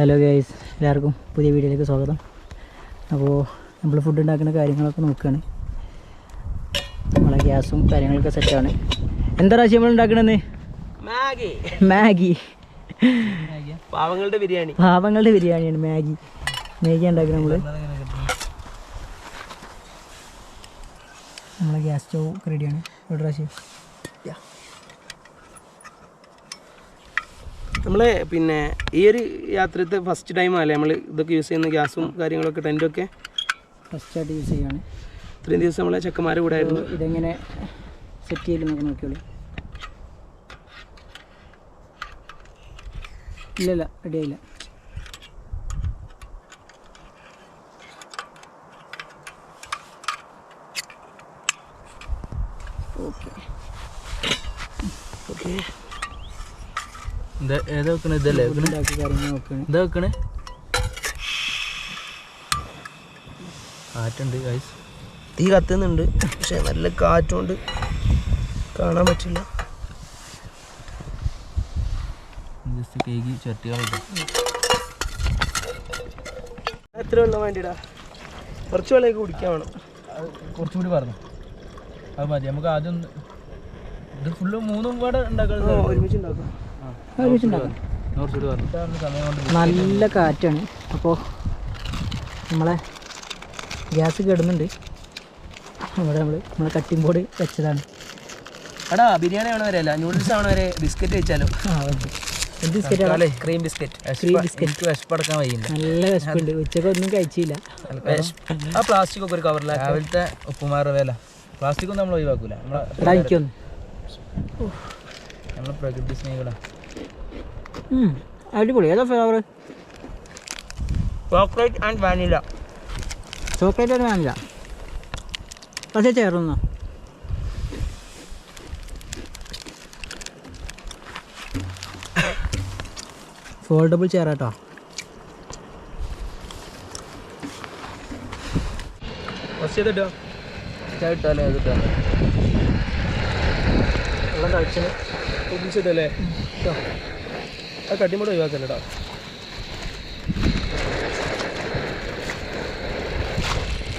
Hello guys എല്ലാവർക്കും പുതിയ വീഡിയോയിലേക്ക് സ്വാഗതം. അപ്പോൾ നമ്മൾ ഫുഡ് ഉണ്ടാക്കുന്ന കാര്യങ്ങളൊക്കെ നോക്കുകയാണ് നമ്മളെ ഗ്യാസും കാര്യങ്ങളൊക്കെ സെറ്റാണ് എന്താ പ്രാവശ്യം നമ്മൾ ഉണ്ടാക്കണെന്ന്? മാഗി. മാഗി. പാവങ്ങളുടെ ബിരിയാണി. പാവങ്ങളുടെ ബിരിയാണിയാണ് മാഗി. മാഗി ഉണ്ടാക്കുന്നത് നമ്മൾ നമ്മളെ. ഗ്യാസ് സ്റ്റൗ റെഡിയാണ് ഒരു പ്രാവശ്യം നമ്മൾ പിന്നെ ഈ ഒരു യാത്രത്തെ ഫസ്റ്റ് ടൈം അല്ലേ നമ്മൾ ഇതൊക്കെ യൂസ് ചെയ്യുന്ന ഗ്യാസും കാര്യങ്ങളൊക്കെ ടെന്റൊക്കെ ഫസ്റ്റായിട്ട് യൂസ് ചെയ്യുകയാണ് ഇത്രയും ദിവസം നമ്മളെ ചെക്കന്മാരെ കൂടെ ആയിരുന്നു. ഇതെങ്ങനെ സെറ്റ് ചെയ്യലെന്നൊക്കെ നോക്കിയോളൂ. ഇല്ലല്ല റെഡി ഏതാ വെക്കണേ? ഇതല്ലേ വെക്കണേ? ഉണ്ടാക്കി കാര്യങ്ങൾ ഇതാ വെക്കണേ? കാറ്റുണ്ട് ഗൈസ് തീ കത്തുന്നുണ്ട് പക്ഷെ നല്ല കാറ്റുകൊണ്ട് കാണാൻ പറ്റില്ല. ജസ്റ്റ് കേക്ക് ചട്ടികളുണ്ട് എത്ര വെള്ളം വേണ്ടിടാ? കുറച്ച് വെള്ളമൊക്കെ കുടിക്കാൻ വേണം. കുറച്ചും കൂടി പറഞ്ഞു. അത് മതി. നമുക്ക് ആദ്യം ഇത് ഫുള്ള് മൂന്നും കൂടെ ഉണ്ടാക്കാൻ ആ, ഒരുമിച്ച് ഉണ്ടാക്കാം. നല്ല കാറ്റാണ്. അപ്പോൾ നമ്മളെ ഗ്യാസ് കിടന്നുണ്ട്. ഇവിടെ നമ്മൾ നമ്മളെ കട്ടിംഗ് ബോർഡ് വെച്ചതാണ്. എടാ ബിരിയാണി ആവണ വരെ അല്ല. നൂഡിൽസ് ആവണ വരെ ബിസ്ക്കറ്റ് വെച്ചാലോ? എന്ത് okay cream biscuit cream biscuit വിശപ്പടക്കാൻ വയ്യില്ല. നല്ല വിശപ്പുണ്ട്. ഉച്ചയ്ക്ക് ഒന്നും കഴിച്ചില്ല. ആ പ്ലാസ്റ്റിക് ഒക്കെ ഒരു കവറിലാക്കി രാവിലത്തെ ഉപ്പുമാറ വേല. പ്ലാസ്റ്റിക് ഒന്നും നമ്മൾ ഒഴിവാക്കൂല. നമ്മളെ നമ്മളെ പ്രകൃതി സ്നേഹികളാ. അടിപൊളി. ഏതാ flavour chocolate and vanilla chocolate and vanilla പക്ഷേ ചേർന്നോ? ഫോൾഡബിൾ ചെയർ കേട്ടോ ചെയ്തിട്ടോ? ഇട്ടാലോ ഇതിട്ടാലോ വെള്ളം കഴിച്ചത് ഒപ്പിച്ചിട്ടല്ലേ ആ കട്ടിമുട ഒഴിവാക്കല്ലടാ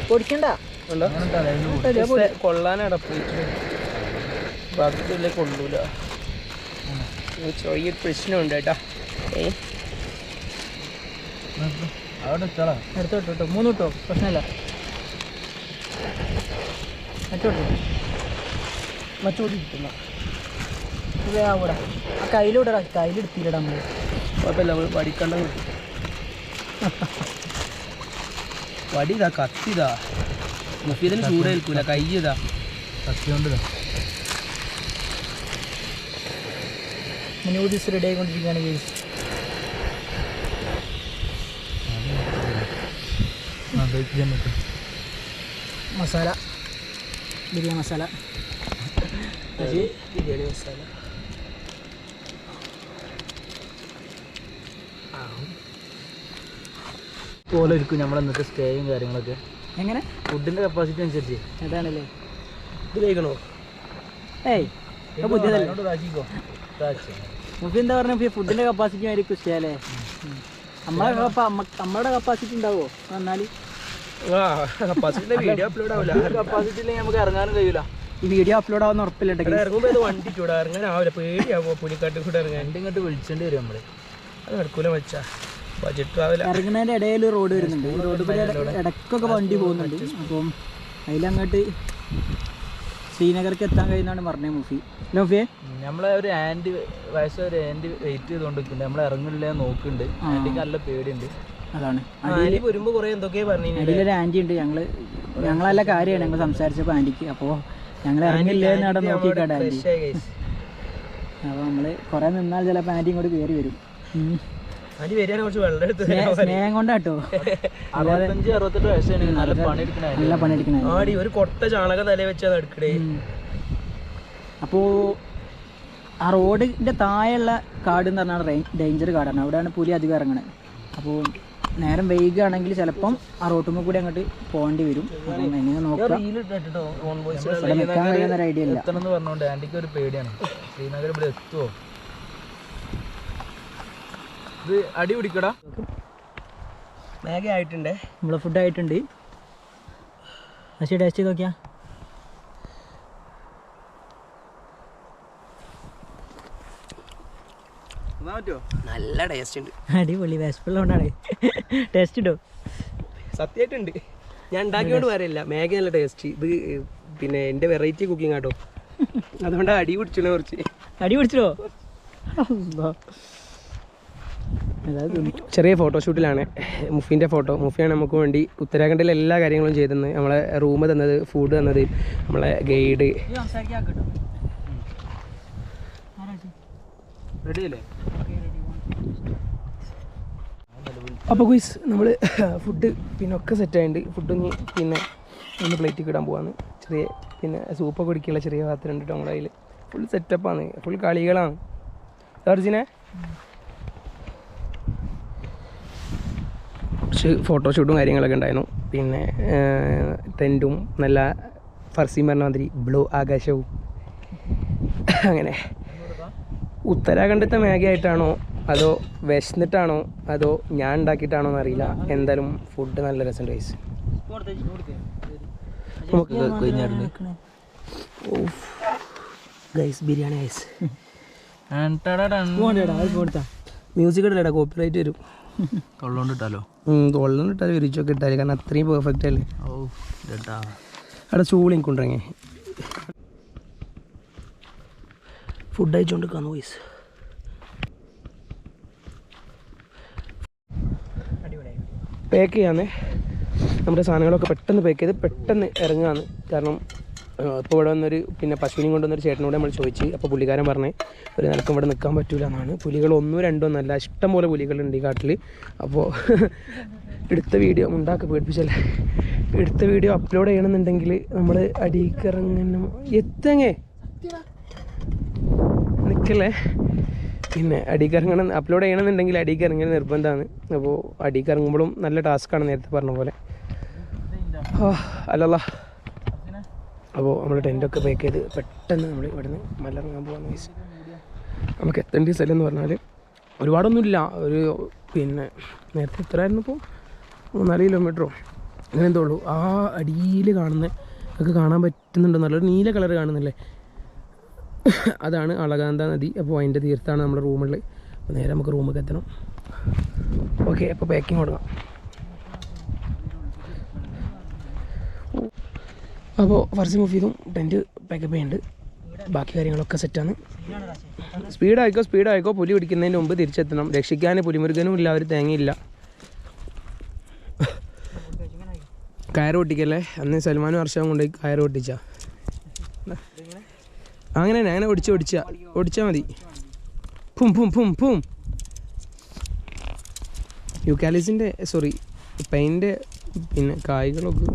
പൊടിക്കണ്ട. കൊള്ളാനാടാ പോയിട്ട് ബാക്കിയല്ലേ കൊള്ളൂല. ചെറിയൊരു പ്രശ്നമുണ്ട് കേട്ടാ. ഏ? അവിടെ പ്രശ്നമല്ല എടുത്തോ കേട്ടോ. മൂന്ന് കിട്ടോ പ്രശ്നമില്ല. മറ്റോട്ടോ മറ്റോട്ട് കിട്ടുന്ന. ഇത് അവിടെ ആ കയ്യിലൂടെ കയ്യിലെടുത്തില്ലടാ നമ്മൾ കുഴപ്പമില്ല നമ്മൾ വടിക്കണ്ട വടി. ഇതാ കത്തിതാ മുഫീദിന് ചൂടേൽക്കൂല കൈ ഇതാ. കത്തി കൊണ്ട് ഇതാ. നൂഡിൽസ് റെഡി ആയിക്കൊണ്ടിരിക്കുകയാണ്. മസാല. ബിരിയാണി മസാല. ബിരിയാണി മസാല. പോലെ ഇരിക്കും നമ്മളെ ഇന്നത്തെ സ്റ്റേയും കാര്യങ്ങളൊക്കെ. എങ്ങനെ? ഫുഡിന്റെ കപ്പാസിറ്റി അനുസരിച്ച്. അതാണല്ലേ. ഇത് കഴിക്കണോ? ഏയ് എന്താ പറഞ്ഞ ഫുഡിന്റെ കപ്പാസിറ്റി ആയിരിക്കും സ്റ്റേ നമ്മളെ നമ്മളുടെ കപ്പാസിറ്റി ഉണ്ടാവോ? എന്നാൽ ആ കപ്പാസിറ്റിന്റെ വീഡിയോ അപ്ലോഡ് ആവില്ല കപ്പാസിറ്റി ഇല്ലെങ്കിൽ നമുക്ക് ഇറങ്ങാനും ഈ വീഡിയോ അപ്ലോഡ് ആവുന്ന ഉറപ്പില്ല ഇവിടെ ഇറങ്ങുമ്പോ വണ്ടി ചൂടാ ഇറങ്ങാനാവില്ല പേടിയാവോ പുലിക്കാട്ടിൽ കൂടെ ഇറങ്ങാൻ? ഇങ്ങോട്ട് വിളിച്ചേണ്ടി വരും നമ്മൾ. അത് നടക്കൂല വെച്ചാ ബജറ്റ് ആവില്ല. ഇറങ്ങുന്നതിന്റെ ഇടയിൽ റോഡ് വരുന്നുണ്ട്. ഈ റോഡ് കൂടി ഇട- ഇടയ്ക്കൊക്കെ വണ്ടി പോകുന്നുണ്ട്. അപ്പം അതിലങ്ങോട്ട് ശ്രീനഗർക്ക് എത്താൻ കഴിയുന്നതാണ് പറഞ്ഞത് മുഫി. മുഫിയെ? നമ്മളെ ഒരു ആന്റി വയസ്സ് ഒരു ആന്റി വെയിറ്റ് ചെയ്തുകൊണ്ടിരിക്കുന്നുണ്ട് നമ്മൾ ഇറങ്ങുന്നില്ല നോക്കുന്നുണ്ട്. ആന്റിക്ക് നല്ല പേടിയുണ്ട്. അതാണ്. വരുമ്പോ കുറെ എന്തൊക്കെയാ പറഞ്ഞു അടിയിലൊരു ആന്റി ഉണ്ട്. ഞങ്ങൾ ഞങ്ങളല്ല കാര്യമാണ് ഞങ്ങൾ സംസാരിച്ചപ്പോൾ ആന്റിക്ക് അപ്പോൾ ഞങ്ങൾ ഇറങ്ങില്ലേ എന്ന് അവിടെ നോക്കിക്കാട് ആന്റി അപ്പോൾ നമ്മൾ കുറേ നിന്നാൽ ചിലപ്പോൾ ആന്റി ഇങ്ങോട്ട് കയറി വരും. സ്നേഹം കൊണ്ടാട്ടോ. നല്ല പണിയെടുക്കണ. ആടി ഒരു കൊട്ട ചാണക തലേ അപ്പോ ആ റോഡിന്റെ താഴെയുള്ള കാട് എന്ന് പറഞ്ഞാൽ ഡേഞ്ചർ കാടാണ്. അവിടെയാണ് പുലി അധികം ഇറങ്ങണത് അപ്പോൾ നേരം വൈകുകയാണെങ്കിൽ ചിലപ്പം ആ റോട്ടുമ്പോൾ കൂടി അങ്ങോട്ട് പോകേണ്ടി വരും. അപ്പം എങ്ങനെ നോക്കാം നിൽക്കാൻ കഴിയുന്ന ഒരു ഐഡിയ ഇല്ല ശ്രീനഗർ ഇവിടെ എത്തുമോ ഇത് അടി പിടിക്കടാ. മാഗി ആയിട്ടുണ്ട് നമ്മളെ ഫുഡ് ആയിട്ടുണ്ട്. പക്ഷേ ടേസ്റ്റ് ചെയ്ത് നോക്കിയാ. നല്ല ടേസ്റ്റ് ഉണ്ട്. അടിപൊളി വിശപ്പുള്ളതുകൊണ്ടാണ്. ടേസ്റ്റ് ഉണ്ടോ സത്യമായിട്ടുണ്ട്. ഞാൻ ഉണ്ടാക്കിയോണ്ട് പറയില്ല മാഗി നല്ല ടേസ്റ്റ് ഇത് പിന്നെ എന്റെ വെറൈറ്റി കുക്കിംഗ് ആട്ടോ. അതുകൊണ്ട് അടി പിടിച്ചു കുറച്ച്. അടി പിടിച്ചോ അതായത് ചെറിയ ഫോട്ടോഷൂട്ടിലാണ് മുഫീന്റെ ഫോട്ടോ മുഫിയാണ് നമുക്ക് വേണ്ടി ഉത്തരാഖണ്ഡിലെ എല്ലാ കാര്യങ്ങളും ചെയ്തത്. നമ്മളെ റൂം തന്നത് ഫുഡ് തന്നത് നമ്മളെ ഗൈഡ് അപ്പോൾ കുയിസ് നമ്മൾ ഫുഡ് പിന്നെ ഒക്കെ സെറ്റ് ആയിട്ടുണ്ട് ഫുഡ് ഇനി പിന്നെ ഒന്ന് പ്ലേറ്റിൽ ഇടാൻ പോവാന്ന് ചെറിയ പിന്നെ സൂപ്പൊക്കെ കുടിക്കാനുള്ള ചെറിയ പാത്രം ഉണ്ട് നമ്മുടെ കയ്യിൽ ഫുൾ സെറ്റപ്പാണ് ഫുൾ കളികളാണ്. അർജിനെ. കുറച്ച് ഫോട്ടോഷൂട്ടും കാര്യങ്ങളൊക്കെ ഉണ്ടായിരുന്നു. പിന്നെ ടെന്റും നല്ല ഫർസീം പറഞ്ഞ മാതിരി ബ്ലൂ ആകാശവും. അങ്ങനെ. ഉത്തരാഖണ്ഡത്തെ മാഗി ആയിട്ടാണോ അതോ വിശന്നിട്ടാണോ അതോ ഞാൻ ഉണ്ടാക്കിയിട്ടാണോ എന്നറിയില്ല. എന്തായാലും ഫുഡ് നല്ല രസമുണ്ട് വയസ്സ് ഗൈസ് ബിരിയാണി ഗൈസ് മ്യൂസിക് ഇടലടാ കോപ്പി റൈറ്റ് വരും. തൊള്ളോണ്ടിട്ടാലോ തോളിലും ഇട്ടാൽ വിരിച്ചൊക്കെ ഇട്ടാലും. കാരണം അത്രയും പെർഫെക്റ്റ് അല്ലേ? ഓ അവിടെ ചൂളി കൊണ്ടിറങ്ങി ഫുഡ് അയച്ചുകൊണ്ട് കാണു ഗൈസ് പാക്ക് ചെയ്യാന്ന്. നമ്മുടെ സാധനങ്ങളൊക്കെ പെട്ടെന്ന് പാക്ക് ചെയ്ത് പെട്ടെന്ന് ഇറങ്ങുകയാണ് കാരണം ഇപ്പോൾ ഇവിടെ വന്നൊരു പിന്നെ പശുവിനെയും കൊണ്ടുവന്നൊരു ചേട്ടനോട് നമ്മൾ ചോദിച്ചു അപ്പോൾ പുള്ളിക്കാരൻ പറഞ്ഞേ ഒരു നിലക്കും ഇവിടെ നിൽക്കാൻ പറ്റില്ല എന്നാണ്. പുലികൾ ഒന്നും രണ്ടോ ഒന്നല്ല ഇഷ്ടം പോലെ പുലികളുണ്ട് ഈ കാട്ടിൽ അപ്പോൾ എടുത്ത വീഡിയോ ഉണ്ടാക്കി പേടിപ്പിച്ചല്ലേ? എടുത്ത വീഡിയോ അപ്ലോഡ് ചെയ്യണമെന്നുണ്ടെങ്കിൽ നമ്മൾ അടിയിക്കിറങ്ങണം എത്തങ്ങേ? നിൽക്കല്ലേ പിന്നെ അടിക്കിറങ്ങണം അപ്ലോഡ് ചെയ്യണമെന്നുണ്ടെങ്കിൽ അടിയിക്കിറങ്ങൽ നിർബന്ധമാണ്. അപ്പോൾ അടിക്കിറങ്ങുമ്പോഴും നല്ല ടാസ്ക്കാണ് നേരത്തെ പറഞ്ഞ പോലെ. അല്ലല്ല. അപ്പോൾ നമ്മൾ ടെന്റൊക്കെ പാക്ക് ചെയ്ത് പെട്ടെന്ന് നമ്മൾ ഇവിടുന്ന് മലറങ്ങാൻ പോകാൻ വയസ്സ് നമുക്ക് എത്തേണ്ട സ്ഥലം എന്ന് പറഞ്ഞാൽ ഒരുപാടൊന്നുമില്ല. ഒരു പിന്നെ നേരത്തെ എത്രയായിരുന്നു ഇപ്പോൾ മൂന്നാൽ കിലോമീറ്ററോ അങ്ങനെ എന്തോ ഉള്ളൂ. ആ അടിയിൽ കാണുന്ന ഒക്കെ കാണാൻ പറ്റുന്നുണ്ട്. നല്ലൊരു നീല കളർ കാണുന്നില്ലേ? അതാണ് അളകാന്ത നദി. അപ്പോൾ അതിന്റെ തീർത്താണ് നമ്മുടെ റൂമിൽ അപ്പോൾ നേരെ നമുക്ക് റൂമൊക്കെ എത്തണം. ഓക്കെ അപ്പോൾ പാക്കിങ് കൊടുക്കാം. അപ്പോൾ ഫർസി മുഫീദും ടെന്റ് പാക്കപ്പ് ചെയ്യുന്നുണ്ട് ബാക്കി കാര്യങ്ങളൊക്കെ സെറ്റാണ് സ്പീഡായിക്കോ സ്പീഡായിക്കോ. പുലി പിടിക്കുന്നതിന് മുമ്പ് തിരിച്ചെത്തണം. രക്ഷിക്കാൻ പുലിമുരുകനും ഇല്ല ഒരു തേങ്ങയില്ല. കയർ പൊട്ടിക്കല്ലേ? അന്ന് സൽമാനും ഹർഷവും കൊണ്ടുപോയി കയർ പൊട്ടിച്ച. അങ്ങനെ തന്നെ അങ്ങനെ ഒടിച്ച് ഒടിച്ച ഒടിച്ചാൽ മതി. പും പും പും ഫും. യുക്കാലിസിന്റെ സോറി പെയിന്റെ പിന്നെ കായ്കളൊക്കെ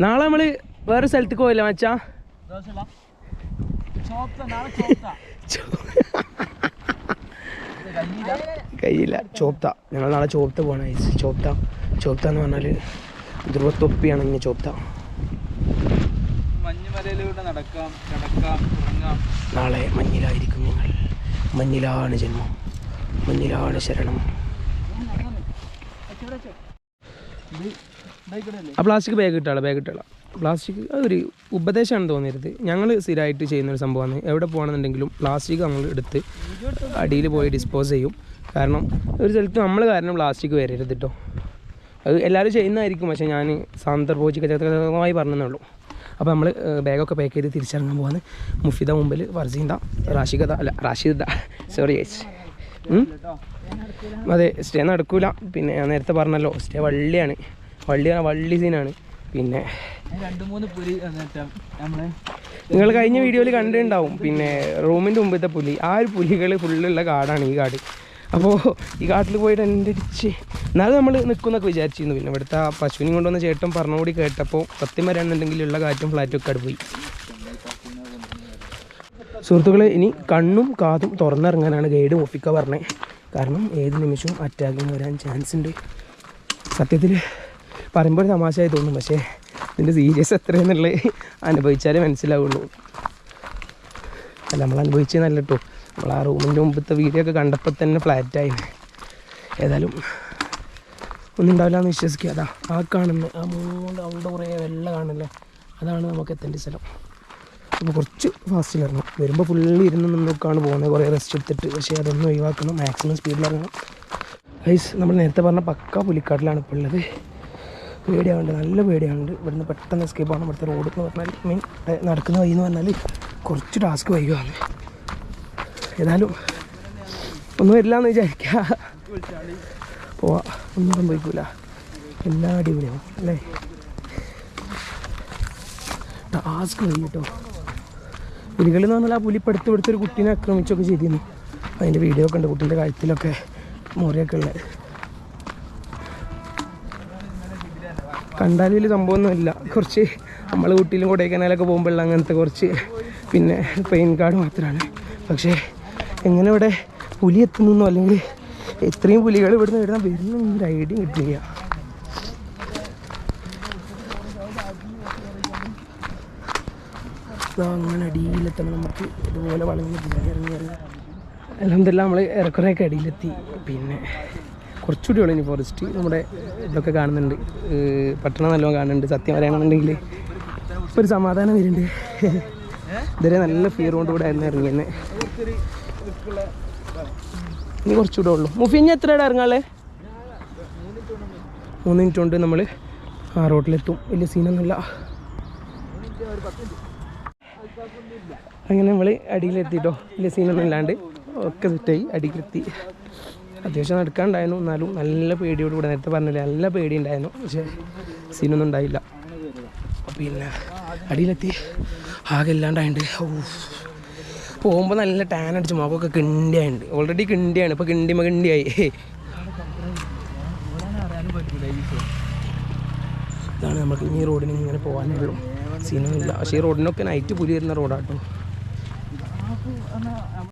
നാളെ നമ്മൾ വേറെ സ്ഥലത്ത് പോയില്ല മച്ചാ? കയ്യില്ല. ചോപ്ത. ഞങ്ങൾ നാളെ ചോപ്ത പോകണം. ചോപ്ത. ചോപ്ത എന്ന് പറഞ്ഞാൽ ധ്രുവത്തൊപ്പിയാണ് ഇങ്ങനെ ചോപ്ത. നാളെ മഞ്ഞിലായിരിക്കും ഞങ്ങൾ. മഞ്ഞിലാണ് ജന്മം. മഞ്ഞിലാണ് ശരണം. ആ പ്ലാസ്റ്റിക് ബാഗ് ഇട്ടാളാം ബാഗ് ഇട്ടാളാം പ്ലാസ്റ്റിക് അതൊരു ഉപദേശമാണ് തോന്നരുത് ഞങ്ങൾ സ്ഥിരമായിട്ട് ചെയ്യുന്ന ഒരു സംഭവമാണ്. എവിടെ പോകണമെന്നുണ്ടെങ്കിലും പ്ലാസ്റ്റിക് നമ്മൾ എടുത്ത് അടിയിൽ പോയി ഡിസ്പോസ് ചെയ്യും. കാരണം ഒരു സ്ഥലത്ത് നമ്മൾ കാരണം പ്ലാസ്റ്റിക് വരരുത് കേട്ടോ അത് എല്ലാവരും ചെയ്യുന്നതായിരിക്കും. പക്ഷേ ഞാൻ സാന്തർഭോജികമായി പറഞ്ഞതേ അപ്പോൾ നമ്മൾ ബാഗൊക്കെ പാക്ക് ചെയ്ത് തിരിച്ചിറങ്ങാൻ പോകാൻ മുഫിദ മുമ്പിൽ ഫർസീന്ത റാഷിദ അല്ല റാഷിദ. സോറി ഏച്ച് അതെ സ്റ്റേ നടക്കൂല. പിന്നെ ഞാൻ നേരത്തെ പറഞ്ഞല്ലോ സ്റ്റേ വള്ളിയാണ്. വള്ളി വള്ളി സീനാണ് പിന്നെ രണ്ട് മൂന്ന് പുലി നമ്മൾ നിങ്ങൾ കഴിഞ്ഞ വീഡിയോയിൽ കണ്ടിട്ടുണ്ടാവും. പിന്നെ റൂമിന്റെ മുമ്പത്തെ പുലി. ആ ഒരു പുലികൾ ഫുള്ളുള്ള കാടാണ് ഈ കാട്. അപ്പോൾ ഈ കാട്ടിൽ പോയിട്ട് എന്റെ അടിച്ച് എന്നാലും നമ്മൾ നിൽക്കുന്നൊക്കെ വിചാരിച്ചിരുന്നു. പിന്നെ ഇവിടുത്തെ ആ പശുവിനെയും കൊണ്ടുവന്ന ചേട്ടൻ പറഞ്ഞുകൂടി കേട്ടപ്പോൾ സത്യം വരാണെന്നുണ്ടെങ്കിൽ ഉള്ള കാറ്റും ഫ്ലാറ്റും ഒക്കെ പോയി. സുഹൃത്തുക്കളെ ഇനി കണ്ണും കാതും തുറന്നിറങ്ങാനാണ് ഗൈഡ് ഒപ്പിക്ക പറഞ്ഞത്. കാരണം ഏത് നിമിഷവും അറ്റാക്കിങ് വരാൻ ചാൻസ് ഉണ്ട്. സത്യത്തിൽ പറയുമ്പോൾ ഒരു തമാശയായി തോന്നും. പക്ഷേ ഇതിന്റെ സീരിയസ് എത്രയെന്നുള്ളത് അനുഭവിച്ചാലേ മനസ്സിലാവുള്ളൂ. അല്ല നമ്മൾ അനുഭവിച്ചതല്ല കേട്ടോ നമ്മൾ ആ റൂമിന്റെ മുമ്പത്തെ വീഡിയോ ഒക്കെ കണ്ടപ്പോൾ തന്നെ ഫ്ലാറ്റായി ഏതായാലും ഒന്നും ഉണ്ടാവില്ല എന്ന് വിശ്വസിക്കുക. അതാ ആ കാണുന്ന ആ മൂന്ന് അവിടെ കുറേ വെള്ള കാണില്ലേ അതാണ് നമുക്ക് എത്തേണ്ട സ്ഥലം. അപ്പോൾ കുറച്ച് ഫാസ്റ്റിൽ ഇറങ്ങും. വരുമ്പോൾ ഫുള്ള് ഇരുന്ന് നിന്നൊക്കെയാണ് പോകുന്നത്. കുറേ റെസ്റ്റ് എടുത്തിട്ട്. പക്ഷേ അതൊന്നും ഒഴിവാക്കണം. മാക്സിമം സ്പീഡിൽ ഇറങ്ങണം. ഐസ് നമ്മൾ നേരത്തെ പറഞ്ഞ പക്ക പുലിക്കാട്ടിലാണ് ഇപ്പോൾ ഉള്ളത്. പേടിയാവുണ്ട് നല്ല പേടിയാവുണ്ട്. ഇവിടുന്ന് പെട്ടെന്ന് എസ്കേപ്പ് ആണ് ഇവിടുത്തെ റോഡ് എന്ന് പറഞ്ഞാൽ മീൻ നടക്കുന്ന വഴി എന്ന് പറഞ്ഞാൽ കുറച്ച് ടാസ്ക് വൈകുവാണ്. ഏതായാലും ഒന്നും വരില്ല എന്ന് വിചാരിക്കുക പോവാ. ഒന്നും സംഭവിക്കൂല. എല്ലാ അടിപൊളിയാവും അല്ലേ? ടാസ്ക് വൈകി കേട്ടോ പുലികൾ എന്ന് പറഞ്ഞാൽ ആ പുലി പെടുത്ത് പെടുത്ത് ഒരു കുട്ടീനെ ആക്രമിച്ചൊക്കെ ചെയ്തിരുന്നു. അതിന്റെ വീഡിയോ ഒക്കെ ഉണ്ട് കുട്ടീന്റെ കഴുത്തിലൊക്കെ മുറിയൊക്കെ ഉള്ളത്. കണ്ടാൽ വലിയ സംഭവമൊന്നുമില്ല. കുറച്ച് നമ്മൾ ഊട്ടിയിലും കൊടൈക്കനാലൊക്കെ പോകുമ്പോഴുള്ള അങ്ങനത്തെ കുറച്ച് പിന്നെ പെയിൻ കാർഡ് മാത്രമാണ് പക്ഷേ എങ്ങനെ ഇവിടെ പുലി എത്തുന്നു അല്ലെങ്കിൽ എത്രയും പുലികൾ ഇവിടുന്ന് ഇവിടുന്ന് വരുന്ന ഒരു ഐഡിയ കിട്ടില്ല അങ്ങനെ അടിയിലെത്തണം നമുക്ക്. ഇതുപോലെ വളഞ്ഞ് ഇറങ്ങി ഇറങ്ങി. അലഹമില്ല നമ്മൾ ഏറെക്കുറെയൊക്കെ അടിയിലെത്തി. പിന്നെ കുറച്ചുകൂടി ഉള്ളു ഇനി ഫോറസ്റ്റ് നമ്മുടെ ഇതൊക്കെ കാണുന്നുണ്ട്. പട്ടണം നല്ലോണം കാണുന്നുണ്ട്. സത്യം പറയണമെന്നുണ്ടെങ്കിൽ ഒരു സമാധാനം വരുന്നുണ്ട്. ഇതുവരെ നല്ല ഫീറോണ്ട് കൂടെ ആയിരുന്നു ഇറങ്ങിയെന്ന്. ഇനി കുറച്ചുകൂടെ ഉള്ളു. മുഫിഞ്ഞ് എത്ര ഇടം ഇറങ്ങാളേ മൂന്ന് മിനിറ്റ് കൊണ്ട് നമ്മൾ ആ റോട്ടിലെത്തും. വലിയ സീനൊന്നുമില്ല. അങ്ങനെ നമ്മൾ അടിയിലെത്തിട്ടോ. വലിയ സീനൊന്നും ഇല്ലാണ്ട് ഒക്കെ സെറ്റായി അടിയിലെത്തി. അത്യാവശ്യം നടക്കാണ്ടായിരുന്നു എന്നാലും നല്ല പേടിയോട് കൂടെ നേരത്തെ പറഞ്ഞില്ല നല്ല പേടി ഉണ്ടായിരുന്നു പക്ഷേ സീനൊന്നും ഉണ്ടായില്ല. പിന്നെ അടിയിലെത്തി. ആകെ ഇല്ലാണ്ടായിട്ടുണ്ട് പോകുമ്പോൾ നല്ല ടാൻ അടിച്ച് മുഖമൊക്കെ കിണ്ടിയായിട്ടുണ്ട് ഓൾറെഡി കിണ്ടിയാണ്. ഇപ്പോൾ കിണ്ടിമ കിണ്ടിയായി. ഇതാണ് നമുക്ക് ഈ റോഡിന് ഇങ്ങനെ പോകാനുള്ളൂ സീനൊന്നുമില്ല. പക്ഷേ ഈ റോഡിനൊക്കെ നൈറ്റ് പുലി വരുന്ന റോഡാട്ടോ